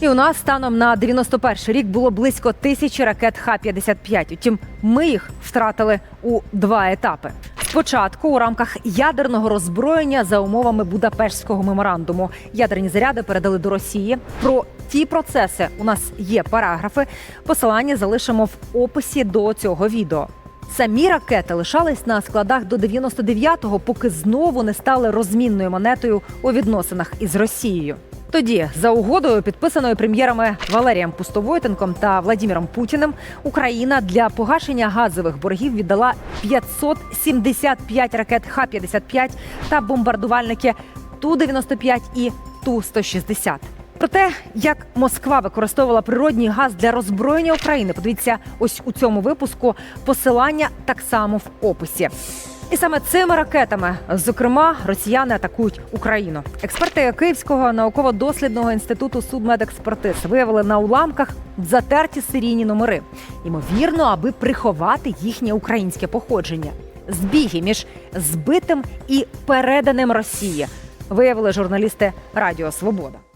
І у нас станом на 91 рік було близько тисячі ракет Х-55. Утім, ми їх втратили у два етапи. Спочатку у рамках ядерного роззброєння за умовами Будапештського меморандуму ядерні заряди передали до Росії. Про ті процеси у нас є параграфи. Посилання залишимо в описі до цього відео. Самі ракети лишались на складах до 99-го, поки знову не стали розмінною монетою у відносинах із Росією. Тоді, за угодою, підписаною прем'єрами Валерієм Пустовойтенком та Владіміром Путіним, Україна для погашення газових боргів віддала 575 ракет Х-55 та бомбардувальники Ту-95 і Ту-160. Про те, як Москва використовувала природній газ для роззброєння України, подивіться ось у цьому випуску. Посилання так само в описі. І саме цими ракетами, зокрема, росіяни атакують Україну. Експерти Київського науково-дослідного інституту судмедекспертиз виявили на уламках затерті серійні номери, ймовірно, аби приховати їхнє українське походження. Збіги між збитим і переданим Росії виявили журналісти Радіо Свобода.